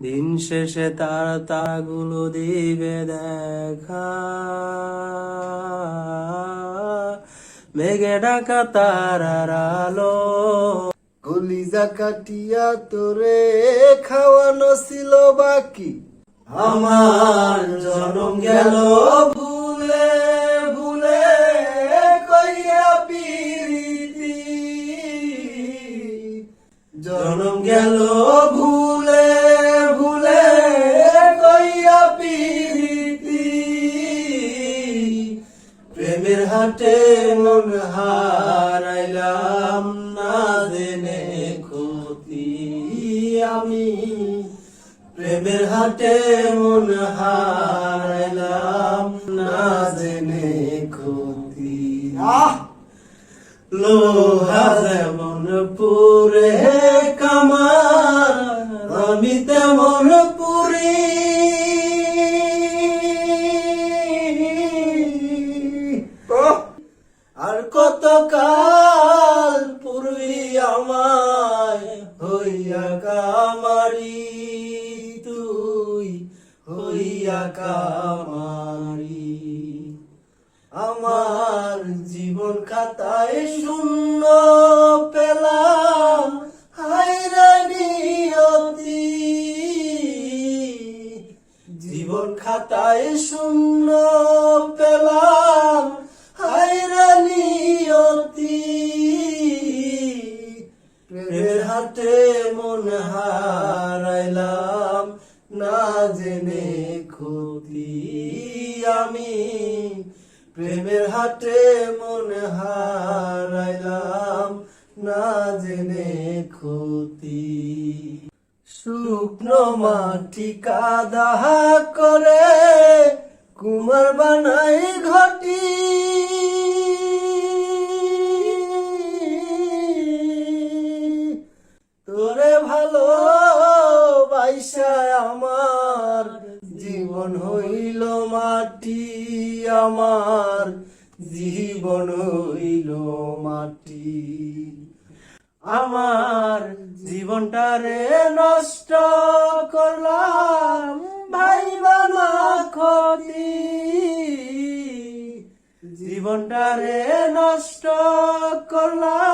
দিন শেষে তার তারাগুলো দিবে দেখা। মেঘে ডাকা তারার আলো। কলিজা কাটিয়া তোরে খাওয়ানো ছিল বাকি। আমার জনম গেল ভুলে ভুলে কইয়া পিরিতি। জনম গেল ভুলে প্রেমের হাটে মন হারাইলাম না জেনে ক্ষতি আমি। প্রেমের হাটে মন হারাইলাম না জেনে ক্ষতি। লোহা যেমন পুরে কামার আমি তেমন আর কত কাল পূর্বি আমায় হইয়া কামারি, তুই হইয়া কামারি। আমার জীবন খাতায় শূন্য পেলাম হায়রা নিয়তি জীবন খাতায় শূন্য পেলাম মন হারাইলাম, না জেনে ক্ষতি আমি। প্রেমের হাটে মন হারাইলাম, না জেনে ক্ষতি। শুকনো মাটি কাদা করে কুমার বানাই ঘটি। বাইসা আমার, জীবন হইল মাটি আমার, জীবন হইল মাটি। আমার জীবনটারে নষ্ট করলাম, ভাইবা না ক্ষতি। জীবনটারে নষ্ট করলাম